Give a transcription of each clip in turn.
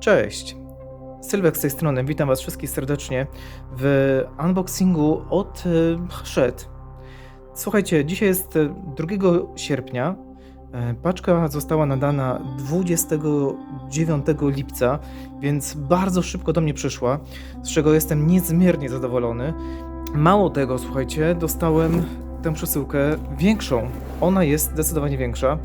Cześć! Sylwek z tej strony, witam Was wszystkich serdecznie w unboxingu od Hachette. Słuchajcie, dzisiaj jest y, 2 sierpnia. E, Paczka została nadana 29 lipca, więc bardzo szybko do mnie przyszła, z czego jestem niezmiernie zadowolony. Mało tego, słuchajcie, dostałem tę przesyłkę większą. Ona jest zdecydowanie większa.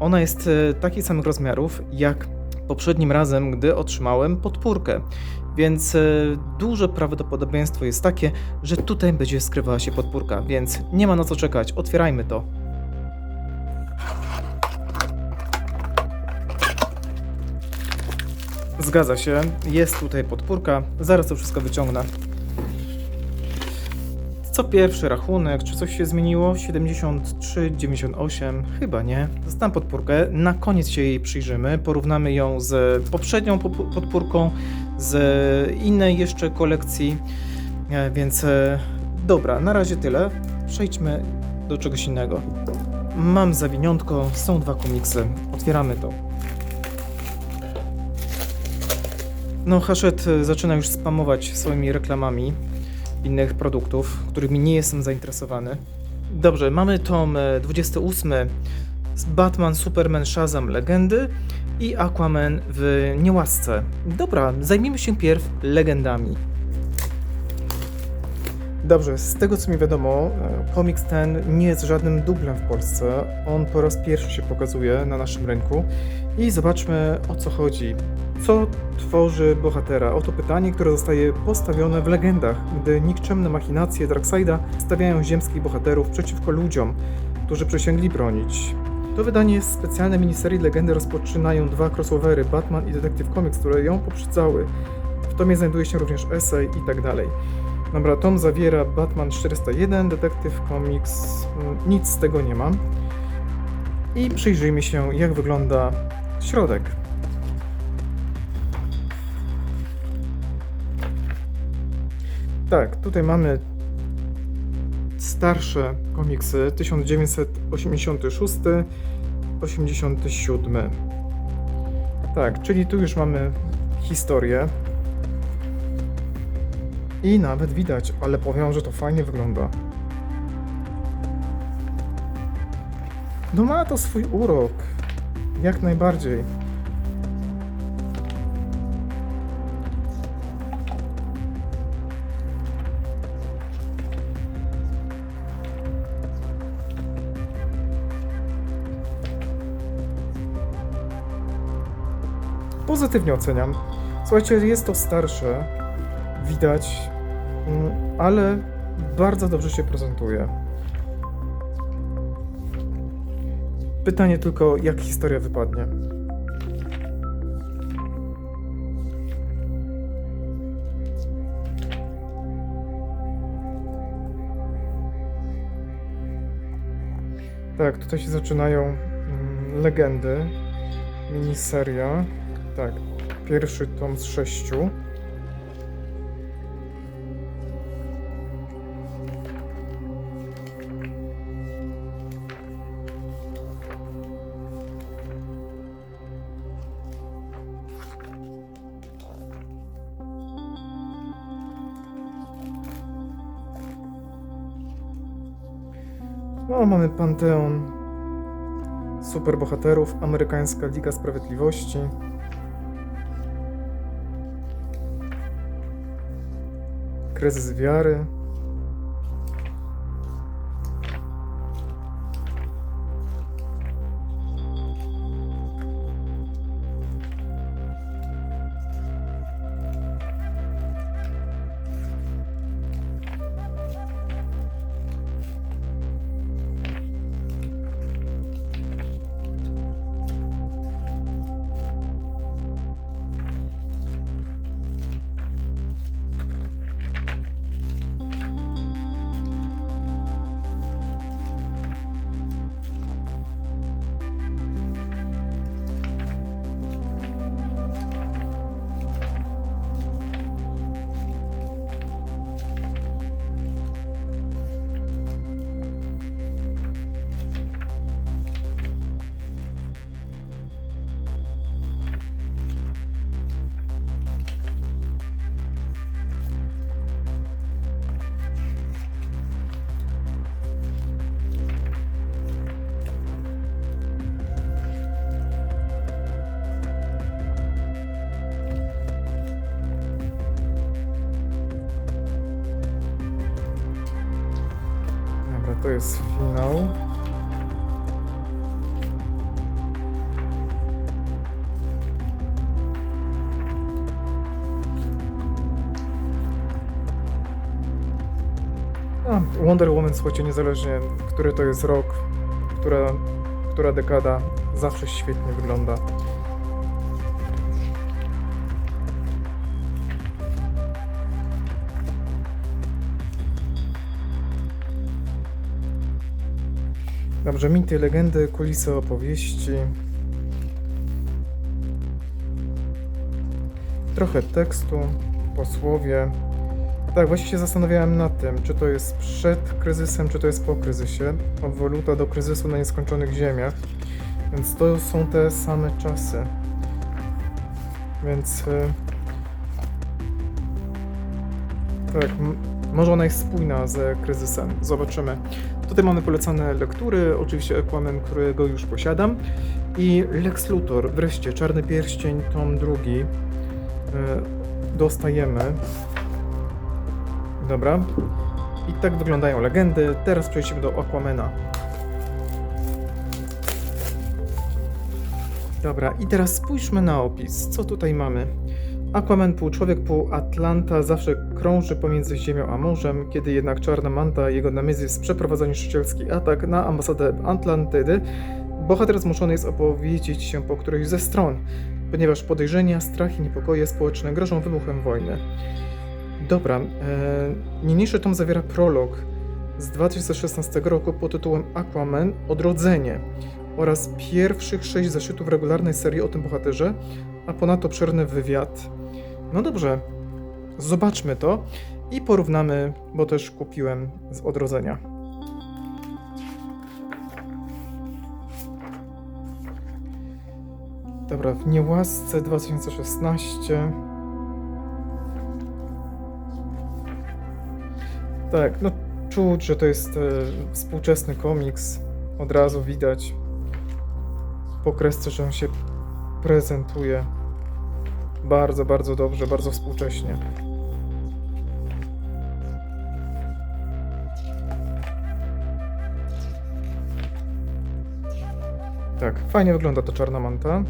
Ona jest e, takich samych rozmiarów jak poprzednim razem, gdy otrzymałem podpórkę. Więc e, duże prawdopodobieństwo jest takie, że tutaj będzie skrywała się podpórka, więc nie ma na co czekać. Otwierajmy to. Zgadza się, jest tutaj podpórka. Zaraz to wszystko wyciągnę. Co pierwszy rachunek, czy coś się zmieniło? 73, 98, chyba nie. Dostałem podpórkę, na koniec się jej przyjrzymy, porównamy ją z poprzednią podpórką, z innej jeszcze kolekcji, E, więc e, dobra, na razie tyle. Przejdźmy do czegoś innego. Mam zawiniątko, są dwa komiksy, otwieramy to. No, Hachette zaczyna już spamować swoimi reklamami innych produktów, którymi nie jestem zainteresowany. Dobrze, mamy tom e, 28 z Batman, Superman, Shazam, Legendy i Aquaman w niełasce. Dobra, zajmijmy się pierw legendami. Dobrze, z tego co mi wiadomo, e, komiks ten nie jest żadnym dublem w Polsce. On po raz pierwszy się pokazuje na naszym rynku i zobaczmy o co chodzi. Co tworzy bohatera? Oto pytanie, które zostaje postawione w legendach, gdy nikczemne machinacje Darkseida stawiają ziemskich bohaterów przeciwko ludziom, którzy przysięgli bronić. To wydanie specjalne miniserii Legendy rozpoczynają dwa crossovery Batman i Detective Comics, które ją poprzedzały. W tomie znajduje się również esej i tak dalej. Dobra, tom zawiera Batman 401, Detective Comics, mm, nic z tego nie mam. I przyjrzyjmy się, jak wygląda środek. Tak, tutaj mamy starsze komiksy 1986, 87. Tak, czyli tu już mamy historię. I nawet widać, ale powiem, że to fajnie wygląda. No ma to swój urok. Jak najbardziej. Pozytywnie oceniam. Słuchajcie, jest to starsze, widać, ale bardzo dobrze się prezentuje. Pytanie tylko, jak historia wypadnie. Tak, tutaj się zaczynają mm, legendy, miniseria. Tak, pierwszy tom z sześciu. No, mamy Panteon superbohaterów, Amerykańska Liga Sprawiedliwości. Kryzys wiary. To jest finał. A, Wonder Woman, słuchajcie, niezależnie, który to jest rok, która, która dekada, zawsze świetnie wygląda. Dobrze, mity, legendy, kulisy opowieści. Trochę tekstu, posłowie. Tak, właśnie się zastanawiałem nad tym, czy to jest przed kryzysem, czy to jest po kryzysie. Odwoluta do kryzysu na nieskończonych ziemiach. Więc to są te same czasy. Więc. y, Tak, może ona jest spójna z kryzysem. Zobaczymy. Tutaj mamy polecane lektury, oczywiście Aquaman, którego już posiadam. I Lex Luthor, wreszcie Czarny Pierścień, tom drugi. y, Dostajemy. Dobra. I tak wyglądają legendy. Teraz przejdziemy do Aquamana. Dobra, i teraz spójrzmy na opis. Co tutaj mamy? Aquaman pół człowiek, pół Atlanta zawsze krąży pomiędzy ziemią a morzem, kiedy jednak czarna manta jego namysł przeprowadza niszczycielski atak na ambasadę Atlantydy, bohater zmuszony jest opowiedzieć się po którejś ze stron, ponieważ podejrzenia, strach i niepokoje społeczne grożą wybuchem wojny. Dobra, e, niniejszy tom zawiera prolog z 2016 roku pod tytułem Aquaman Odrodzenie oraz pierwszych sześć zeszytów regularnej serii o tym bohaterze, a ponadto obszerny wywiad. No dobrze, zobaczmy to i porównamy, bo też kupiłem z odrodzenia. Dobra, w niełasce 2016. Tak, no czuć, że to jest e, współczesny komiks. Od razu widać po kresce, że on się prezentuje bardzo, bardzo dobrze, bardzo współcześnie. Tak, fajnie wygląda ta czarna manta.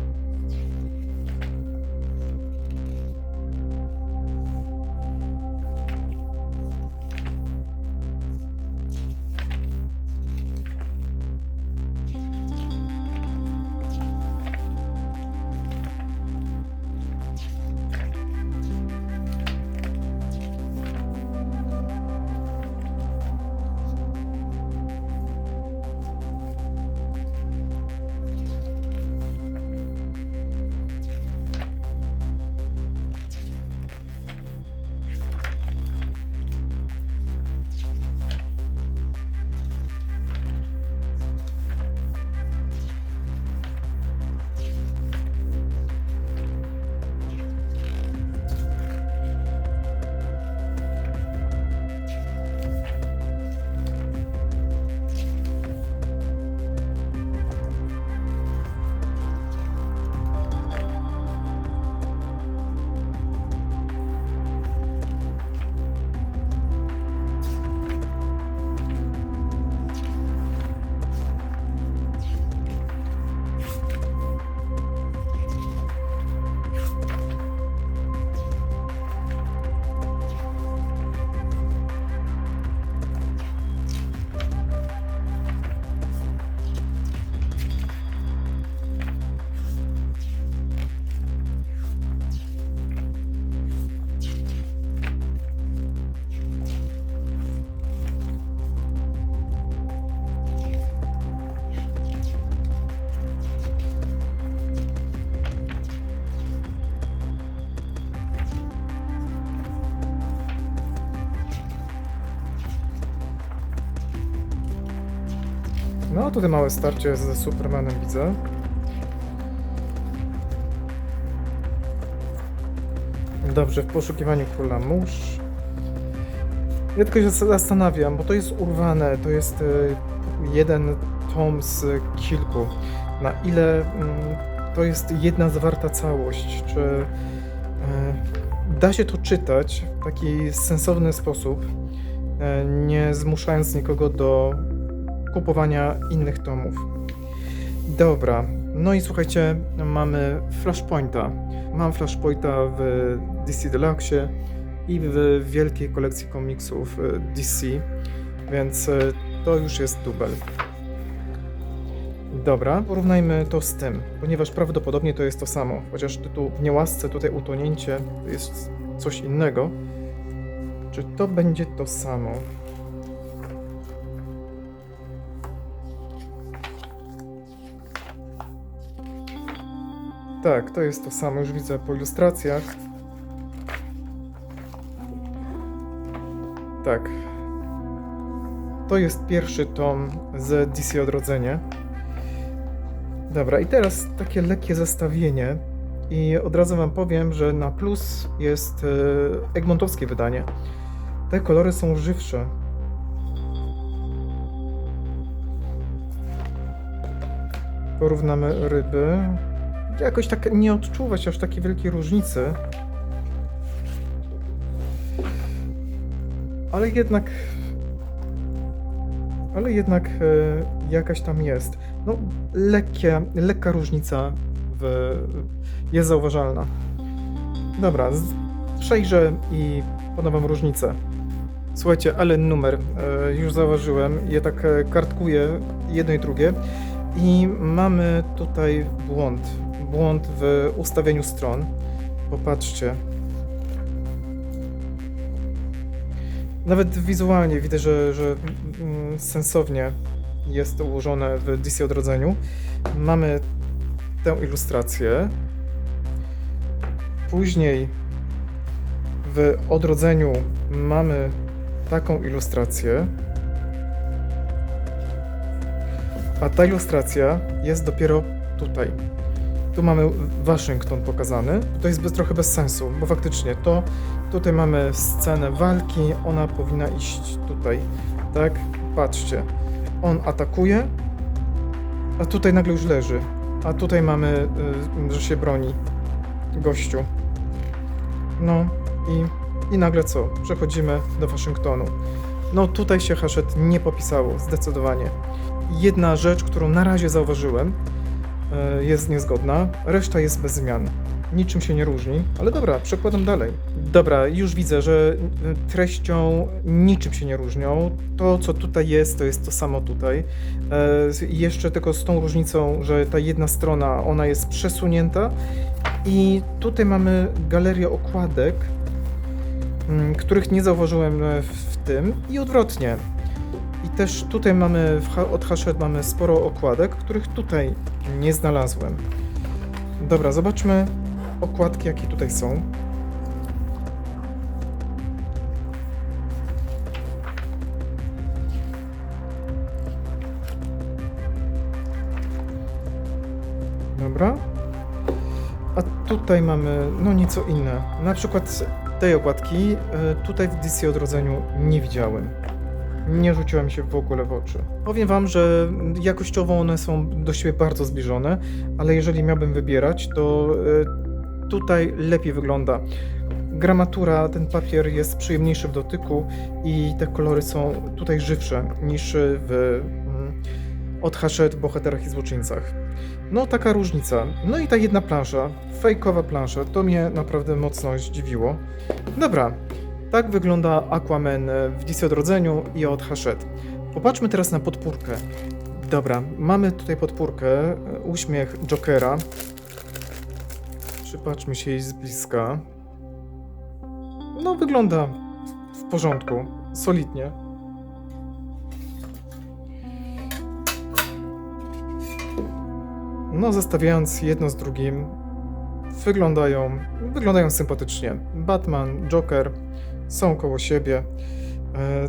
No, tutaj małe starcie ze Supermanem widzę. Dobrze, w poszukiwaniu króla mórz. Ja tylko się zastanawiam, bo to jest urwane, to jest e, jeden tom z kilku. Na ile mm, to jest jedna zwarta całość? Czy e, da się to czytać w taki sensowny sposób, e, nie zmuszając nikogo do kupowania innych tomów. Dobra, no i słuchajcie, mamy Flashpointa. Mam Flashpointa w DC Deluxe i w wielkiej kolekcji komiksów e, DC, więc e, to już jest dubel. Dobra, porównajmy to z tym, ponieważ prawdopodobnie to jest to samo, chociaż tytuł w niełasce, tutaj utonięcie to jest coś innego. Czy to będzie to samo? Tak, to jest to samo, już widzę po ilustracjach. Tak. To jest pierwszy tom z DC Odrodzenie. Dobra, i teraz takie lekkie zestawienie. I od razu Wam powiem, że na plus jest e, Egmontowskie wydanie. Te kolory są żywsze. Porównamy ryby. Jakoś tak nie odczuwa się aż takiej wielkiej różnicy. Ale jednak. Ale jednak e, jakaś tam jest. No, lekkie, lekka różnica w, jest zauważalna. Dobra, przejrzę i podam wam różnicę. Słuchajcie, ale numer e, już zauważyłem. Je tak e, kartkuję jedno i drugie. I mamy tutaj błąd. Błąd w ustawieniu stron. Popatrzcie. Nawet wizualnie widzę, że, że mm, sensownie jest to ułożone w DC Odrodzeniu. Mamy tę ilustrację. Później w Odrodzeniu mamy taką ilustrację. A ta ilustracja jest dopiero tutaj. Tu mamy Waszyngton pokazany. To jest bez, trochę bez sensu, bo faktycznie to tutaj mamy scenę walki, ona powinna iść tutaj. Tak? Patrzcie. On atakuje, a tutaj nagle już leży. A tutaj mamy, y, że się broni gościu. No i, i nagle co? Przechodzimy do Waszyngtonu. No tutaj się Hachette nie popisało, zdecydowanie. Jedna rzecz, którą na razie zauważyłem, y, jest niezgodna, reszta jest bez zmian. Niczym się nie różni, ale dobra, przekładam dalej. Dobra, już widzę, że y, treścią niczym się nie różnią. To, co tutaj jest, to jest to samo tutaj. E, jeszcze tylko z tą różnicą, że ta jedna strona, ona jest przesunięta i tutaj mamy galerię okładek, których nie zauważyłem e, w tym i odwrotnie. Też tutaj mamy, od Hachette mamy sporo okładek, których tutaj nie znalazłem. Dobra, zobaczmy okładki, jakie tutaj są. Dobra. A tutaj mamy, no nieco inne. Na przykład tej okładki e, tutaj w DC Odrodzeniu nie widziałem. Nie rzuciła mi się w ogóle w oczy. Powiem wam, że jakościowo one są do siebie bardzo zbliżone, ale jeżeli miałbym wybierać, to e, tutaj lepiej wygląda. Gramatura, ten papier jest przyjemniejszy w dotyku i te kolory są tutaj żywsze niż w mm, od w Bohaterach i Złoczyńcach. No, taka różnica. No i ta jedna plansza, fejkowa plansza, to mnie naprawdę mocno zdziwiło. Dobra, tak wygląda Aquaman w DC Odrodzeniu i od Hachette. Popatrzmy teraz na podpórkę. Dobra, mamy tutaj podpórkę, e, uśmiech Jokera. Przypatrzmy się jej z bliska. No, wygląda w porządku, solidnie. No, zestawiając jedno z drugim, wyglądają, wyglądają sympatycznie. Batman, Joker są koło siebie. E,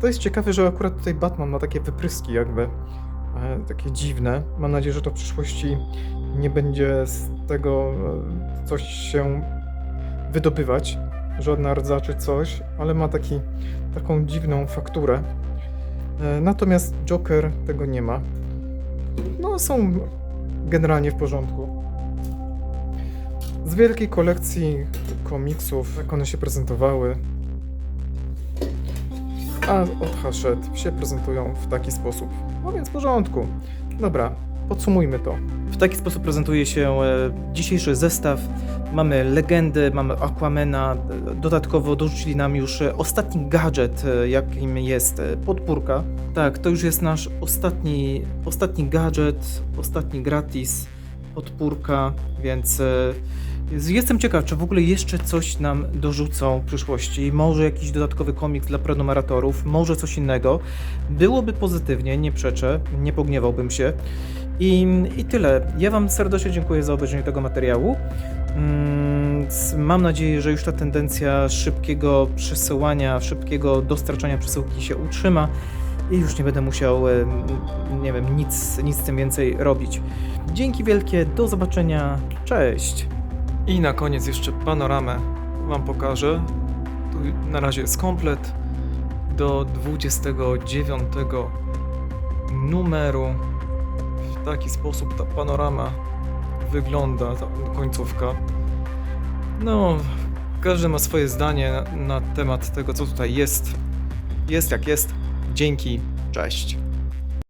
to jest ciekawe, że akurat tutaj Batman ma takie wypryski jakby, e, takie dziwne. Mam nadzieję, że to w przyszłości nie będzie z tego e, coś się wydobywać, żadna rdza czy coś, ale ma taki, taką dziwną fakturę. Natomiast Joker tego nie ma. No, są generalnie w porządku. Z wielkiej kolekcji komiksów, jak one się prezentowały. a od Hachette się prezentują w taki sposób. No więc w porządku. Dobra, podsumujmy to. W taki sposób prezentuje się e, dzisiejszy zestaw. Mamy legendy, mamy Aquamena, dodatkowo dorzucili nam już e, ostatni gadżet, e, jakim jest podpórka. Tak, to już jest nasz ostatni, ostatni gadżet, ostatni gratis, podpórka, więc jestem ciekaw, czy w ogóle jeszcze coś nam dorzucą w przyszłości. Może jakiś dodatkowy komiks dla prenumeratorów, może coś innego. Byłoby pozytywnie, nie przeczę, nie pogniewałbym się. I, I tyle. Ja Wam serdecznie dziękuję za obejrzenie tego materiału. Mm, Mam nadzieję, że już ta tendencja szybkiego przesyłania, szybkiego dostarczania przesyłki się utrzyma i już nie będę musiał, nie wiem, nic, nic z tym więcej robić. Dzięki wielkie, do zobaczenia, cześć! I na koniec jeszcze panoramę Wam pokażę. Tu na razie jest komplet do 29 numeru. W taki sposób ta panorama wygląda, ta końcówka. No, każdy ma swoje zdanie na, na temat tego, co tutaj jest. Jest jak jest. Dzięki, cześć.